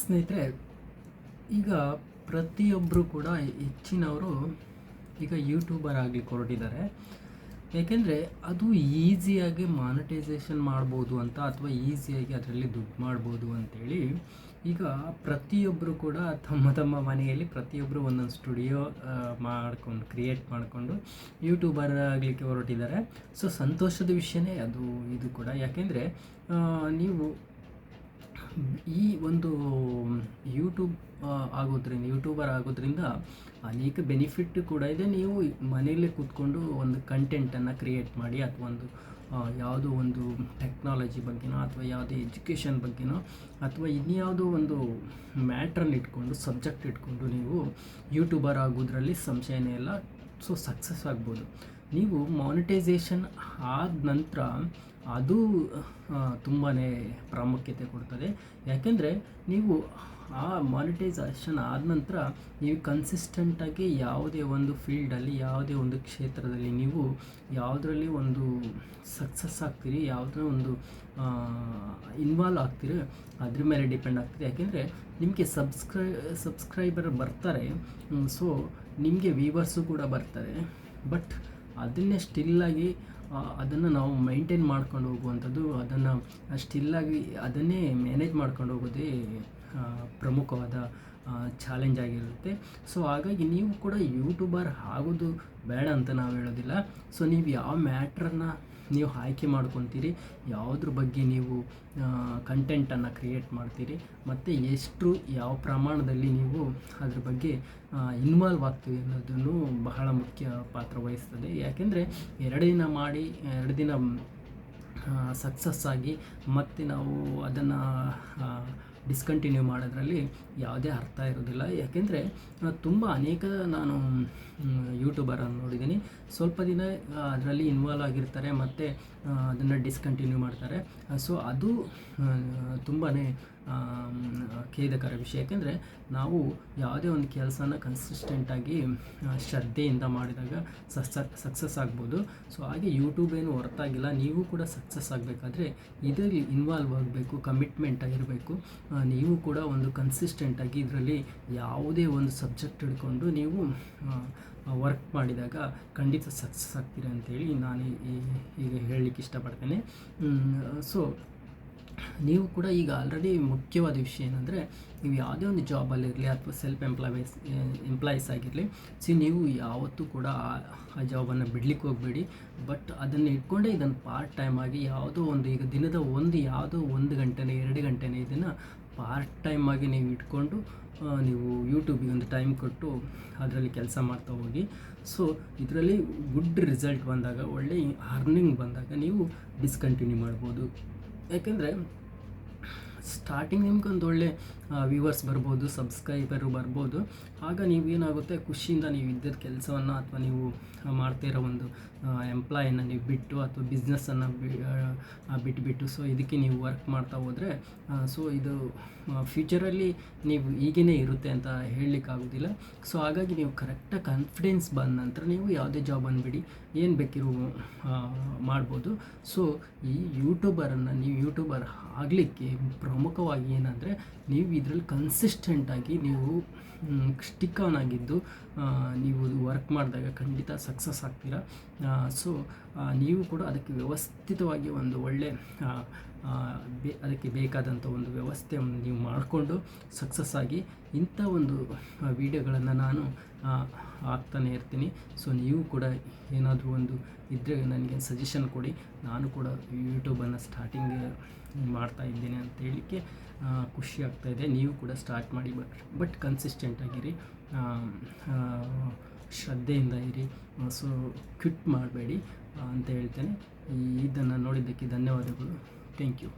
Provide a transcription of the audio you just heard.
ಸ್ನೇಹಿತರೆ, ಈಗ ಪ್ರತಿಯೊಬ್ಬರು ಕೂಡ ಹೆಚ್ಚಿನವರು ಈಗ ಯೂಟ್ಯೂಬರ್ ಆಗಲಿಕ್ಕೆ ಹೊರಟಿದ್ದಾರೆ. ಏಕೆಂದರೆ ಅದು ಈಸಿಯಾಗಿ ಮಾನಿಟೈಸೇಷನ್ ಮಾಡ್ಬೋದು ಅಂತ ಅಥವಾ ಈಸಿಯಾಗಿ ಅದರಲ್ಲಿ ದುಡ್ಡು ಮಾಡ್ಬೋದು ಅಂತೇಳಿ ಈಗ ಪ್ರತಿಯೊಬ್ಬರು ಕೂಡ ತಮ್ಮ ತಮ್ಮ ಮನೆಯಲ್ಲಿ ಪ್ರತಿಯೊಬ್ಬರು ಒಂದೊಂದು ಸ್ಟುಡಿಯೋ ಮಾಡ್ಕೊಂಡು ಕ್ರಿಯೇಟ್ ಮಾಡಿಕೊಂಡು ಯೂಟ್ಯೂಬರ್ ಆಗಲಿಕ್ಕೆ ಹೊರಟಿದ್ದಾರೆ. ಸೊ ಸಂತೋಷದ ವಿಷಯನೇ ಅದು, ಇದು ಕೂಡ. ಯಾಕೆಂದರೆ ನೀವು ಈ ಒಂದು ಯೂಟ್ಯೂಬ್ ಆಗೋದ್ರಿಂದ ಯೂಟ್ಯೂಬರ್ ಆಗೋದ್ರಿಂದ ಅನೇಕ ಬೆನಿಫಿಟ್ ಕೂಡ ಇದೆ. ನೀವು ಮನೆಯಲ್ಲೇ ಕೂತ್ಕೊಂಡು ಒಂದು ಕಂಟೆಂಟನ್ನು ಕ್ರಿಯೇಟ್ ಮಾಡಿ ಅಥವಾ ಒಂದು ಯಾವುದೋ ಒಂದು ಟೆಕ್ನಾಲಜಿ ಬಗ್ಗೆನೋ ಅಥವಾ ಯಾವುದೇ ಎಜುಕೇಷನ್ ಬಗ್ಗೆನೋ ಅಥವಾ ಇನ್ಯಾವುದೋ ಒಂದು ಮ್ಯಾಟ್ರನ್ನ ಇಟ್ಕೊಂಡು ಸಬ್ಜೆಕ್ಟ್ ಇಟ್ಕೊಂಡು ನೀವು ಯೂಟ್ಯೂಬರ್ ಆಗೋದ್ರಲ್ಲಿ ಸಂಶಯನೇ ಇಲ್ಲ. ಸೊ ಸಕ್ಸಸ್ ಆಗ್ಬೋದು. ನೀವು ಮಾನಿಟೈಸೇಷನ್ ಆದ ನಂತರ ಅದು ತುಂಬಾ ಪ್ರಾಮುಖ್ಯತೆ ಕೊಡ್ತದೆ. ಯಾಕೆಂದರೆ ನೀವು ಆ ಮಾನಿಟೈಸೇಷನ್ ಆದ ನಂತರ ನೀವು ಕನ್ಸಿಸ್ಟೆಂಟಾಗಿ ಯಾವುದೇ ಒಂದು ಫೀಲ್ಡಲ್ಲಿ ಯಾವುದೇ ಒಂದು ಕ್ಷೇತ್ರದಲ್ಲಿ ನೀವು ಯಾವುದರಲ್ಲಿ ಒಂದು ಸಕ್ಸಸ್ ಆಗ್ತೀರಿ ಯಾವುದರ ಒಂದು ಇನ್ವಾಲ್ವ್ ಆಗ್ತೀರಿ, ಅದ್ರ ಮೇಲೆ ಡಿಪೆಂಡ್ ಆಗ್ತದೆ. ಯಾಕೆಂದರೆ ನಿಮಗೆ ಸಬ್ಸ್ಕ್ರೈ ಸಬ್ಸ್ಕ್ರೈಬರ್ ಬರ್ತಾರೆ ಸೊ ನಿಮಗೆ ವೀವರ್ಸು ಕೂಡ ಬರ್ತಾರೆ. ಬಟ್ ಅದನ್ನೇ ಸ್ಟಿಲ್ಲಾಗಿ ಅದನ್ನು ನಾವು ಮೈಂಟೈನ್ ಮಾಡ್ಕೊಂಡು ಹೋಗುವಂಥದ್ದು, ಅದನ್ನು ಸ್ಟಿಲ್ಲಾಗಿ ಅದನ್ನೇ ಮ್ಯಾನೇಜ್ ಮಾಡ್ಕೊಂಡು ಹೋಗೋದೇ ಪ್ರಮುಖವಾದ ಚಾಲೆಂಜ್ ಆಗಿರುತ್ತೆ. ಸೊ ಹಾಗಾಗಿ ನೀವು ಕೂಡ ಯೂಟ್ಯೂಬರ್ ಆಗೋದು ಬೇಡ ಅಂತ ನಾವು ಹೇಳೋದಿಲ್ಲ. ಸೊ ನೀವು ಯಾವ ಮ್ಯಾಟ್ರನ್ನು ನೀವು ಆಯ್ಕೆ ಮಾಡ್ಕೊತೀರಿ, ಯಾವುದ್ರ ಬಗ್ಗೆ ನೀವು ಕಂಟೆಂಟನ್ನು ಕ್ರಿಯೇಟ್ ಮಾಡ್ತೀರಿ, ಮತ್ತು ಎಷ್ಟು, ಯಾವ ಪ್ರಮಾಣದಲ್ಲಿ ನೀವು ಅದ್ರ ಬಗ್ಗೆ ಇನ್ವಾಲ್ವ್ ಆಗ್ತೀವಿ ಅನ್ನೋದನ್ನು ಬಹಳ ಮುಖ್ಯ ಪಾತ್ರ ವಹಿಸ್ತದೆ. ಯಾಕೆಂದರೆ ಎರಡು ದಿನ ಮಾಡಿ, ಎರಡು ದಿನ ಸಕ್ಸಸ್ ಆಗಿ ಮತ್ತೆ ನಾವು ಅದನ್ನು ಡಿಸ್ಕಂಟಿನ್ಯೂ ಮಾಡೋದ್ರಲ್ಲಿ ಯಾವುದೇ ಅರ್ಥ ಇರೋದಿಲ್ಲ ಯಾಕೆಂದರೆ ತುಂಬ ಅನೇಕ ನಾನು ಯೂಟ್ಯೂಬರನ್ನು ನೋಡಿದ್ದೀನಿ. ಸ್ವಲ್ಪ ದಿನ ಅದರಲ್ಲಿ ಇನ್ವಾಲ್ವ್ ಆಗಿರ್ತಾರೆ ಮತ್ತು ಅದನ್ನು ಡಿಸ್ಕಂಟಿನ್ಯೂ ಮಾಡ್ತಾರೆ. ಸೊ ಅದು ತುಂಬಾ ಖೇದಕರ ವಿಷಯ. ಯಾಕೆಂದರೆ ನಾವು ಯಾವುದೇ ಒಂದು ಕೆಲಸನ ಕನ್ಸಿಸ್ಟೆಂಟಾಗಿ ಶ್ರದ್ಧೆಯಿಂದ ಮಾಡಿದಾಗ ಸಕ್ಸ ಸಕ್ಸಸ್ ಆಗ್ಬೋದು. ಸೊ ಹಾಗೆ ಯೂಟ್ಯೂಬ್ ಏನು ಹೊರತಾಗಿಲ್ಲ, ನೀವು ಕೂಡ ಸಕ್ಸಸ್ ಆಗಬೇಕಾದ್ರೆ ಇದರಲ್ಲಿ ಇನ್ವಾಲ್ವ್ ಆಗಬೇಕು ಕಮಿಟ್ಮೆಂಟ್ ಆಗಿರಬೇಕು. ನೀವು ಕೂಡ ಒಂದು ಕನ್ಸಿಸ್ಟೆಂಟಾಗಿ ಇದರಲ್ಲಿ ಯಾವುದೇ ಒಂದು ಸಬ್ಜೆಕ್ಟ್ ಹಿಡ್ಕೊಂಡು ನೀವು ವರ್ಕ್ ಮಾಡಿದಾಗ ಖಂಡಿತ ಸಕ್ಸಸ್ ಆಗ್ತೀರ ಅಂತೇಳಿ ನಾನು ಈಗ ಹೇಳಲಿಕ್ಕೆ ಇಷ್ಟಪಡ್ತೇನೆ. ಸೊ ನೀವು ಕೂಡ ಈಗ ಆಲ್ರೆಡಿ ಮುಖ್ಯವಾದ ವಿಷಯ ಏನಂದರೆ, ನೀವು ಯಾವುದೇ ಒಂದು ಜಾಬಲ್ಲಿರಲಿ ಅಥವಾ ಸೆಲ್ಫ್ ಎಂಪ್ಲಾಯೀಸ್ ಎಂಪ್ಲಾಯೀಸ್ ಆಗಿರಲಿ ಸಿ ನೀವು ಯಾವತ್ತೂ ಕೂಡ ಆ- ಜಾಬನ್ನು ಬಿಡ್ಲಿಕ್ಕೆ ಹೋಗಬೇಡಿ. ಬಟ್ ಅದನ್ನು ಇಟ್ಕೊಂಡೇ ಇದನ್ನು ಪಾರ್ಟ್ ಟೈಮ್ ಆಗಿ ಯಾವುದೋ ಒಂದು, ಈಗ ದಿನದ ಒಂದು ಯಾವುದೋ ಒಂದು ಗಂಟೆನೇ, ಎರಡು ಗಂಟೆನೇ ಇದನ್ನು ಪಾರ್ಟ್ ಟೈಮ್ ಆಗಿ ನೀವು ಇಟ್ಕೊಂಡು ನೀವು ಯೂಟ್ಯೂಬಿಗೆ ಒಂದು ಟೈಮ್ ಕೊಟ್ಟು ಅದರಲ್ಲಿ ಕೆಲಸ ಮಾಡ್ತಾ ಹೋಗಿ. ಸೊ ಇದರಲ್ಲಿ ಗುಡ್ ರಿಸಲ್ಟ್ ಬಂದಾಗ, ಒಳ್ಳೆ ಅರ್ನಿಂಗ್ ಬಂದಾಗ ನೀವು ಡಿಸ್ಕಂಟಿನ್ಯೂ ಮಾಡ್ಬೋದು. ಯಾಕೆಂದರೆ ಸ್ಟಾರ್ಟಿಂಗ್ ನಿಮ್ಗೆ ಒಂದು ಒಳ್ಳೆ ವ್ಯೂವರ್ಸ್ ಬರ್ಬೋದು ಸಬ್ಸ್ಕ್ರೈಬರು ಬರ್ಬೋದು. ಆಗ ನೀವೇನಾಗುತ್ತೆ ಖುಷಿಯಿಂದ ನೀವು ಇದ್ದಿದ್ದ ಕೆಲಸವನ್ನು ಅಥವಾ ನೀವು ಮಾಡ್ತಿರೋ ಒಂದು ಎಂಪ್ಲಾಯನ್ನು ನೀವು ಬಿಟ್ಟು ಅಥವಾ ಬಿಸ್ನೆಸ್ಸನ್ನು ಬಿಟ್ಬಿಟ್ಟು ಸೊ ಇದಕ್ಕೆ ನೀವು ವರ್ಕ್ ಮಾಡ್ತಾ ಹೋದರೆ ಸೊ ಇದು ಫ್ಯೂಚರಲ್ಲಿ ನೀವು ಈಗೇನೇ ಇರುತ್ತೆ ಅಂತ ಹೇಳಲಿಕ್ಕಾಗೋದಿಲ್ಲ ಸೊ ಹಾಗಾಗಿ ನೀವು ಕರೆಕ್ಟಾಗಿ ಕಾನ್ಫಿಡೆನ್ಸ್ ಬಂದ ನಂತರ ನೀವು ಯಾವುದೇ ಜಾಬ್ ಬಿಡಿ ಏನು ಬೇಕಿರೋ ಮಾಡ್ಬೋದು. ಸೊ ಈ ಯೂಟ್ಯೂಬರನ್ನು ನೀವು ಯೂಟ್ಯೂಬರ್ ಆಗಲಿಕ್ಕೆ ಪ್ರಮುಖವಾಗಿ ಏನಂದರೆ ನೀವು ಇದರಲ್ಲಿ ಕನ್ಸಿಸ್ಟೆಂಟಾಗಿ ನೀವು ಸ್ಟಿಕ್ ಆನ್ ಆಗಿದ್ದು ನೀವು ವರ್ಕ್ ಮಾಡಿದಾಗ ಖಂಡಿತ ಸಕ್ಸಸ್ ಆಗ್ತೀರಾ? ಸೊ ನೀವು ಕೂಡ ಅದಕ್ಕೆ ವ್ಯವಸ್ಥಿತವಾಗಿ ಒಂದು ಒಳ್ಳೆ ಬೇ, ಅದಕ್ಕೆ ಬೇಕಾದಂಥ ಒಂದು ವ್ಯವಸ್ಥೆಯನ್ನು ನೀವು ಮಾಡಿಕೊಂಡು ಸಕ್ಸಸ್ ಆಗಿ ಇಂಥ ಒಂದು ವಿಡಿಯೋಗಳನ್ನು ನಾನು ಹಾಕ್ತಾನೆ ಇರ್ತೀನಿ. ಸೊ ನೀವು ಕೂಡ ಏನಾದರೂ ಒಂದು ಇದ್ದರೆ ನನಗೆ ಸಜೆಷನ್ ಕೊಡಿ. ನಾನು ಕೂಡ ಯೂಟ್ಯೂಬನ್ನು ಸ್ಟಾರ್ಟಿಂಗ್ ಮಾಡ್ತಾ ಇದ್ದೇನೆ ಅಂತ ಹೇಳಲಿಕ್ಕೆ ಖುಷಿ ಆಗ್ತಾ ಇದೆ. ನೀವು ಕೂಡ ಸ್ಟಾರ್ಟ್ ಮಾಡಿ ಬಟ್ ಬಟ್ ಕನ್ಸಿಸ್ಟೆಂಟ್ ಆಗಿರಿ. ಶ್ರದ್ಧೆಯಿಂದ ಇರಿ. ಸೊ ಕ್ವಿಟ್ ಮಾಡಬೇಡಿ ಅಂತ ಹೇಳ್ತೇನೆ. ಇದನ್ನು ನೋಡಿದ್ದಕ್ಕೆ ಧನ್ಯವಾದಗಳು. Thank you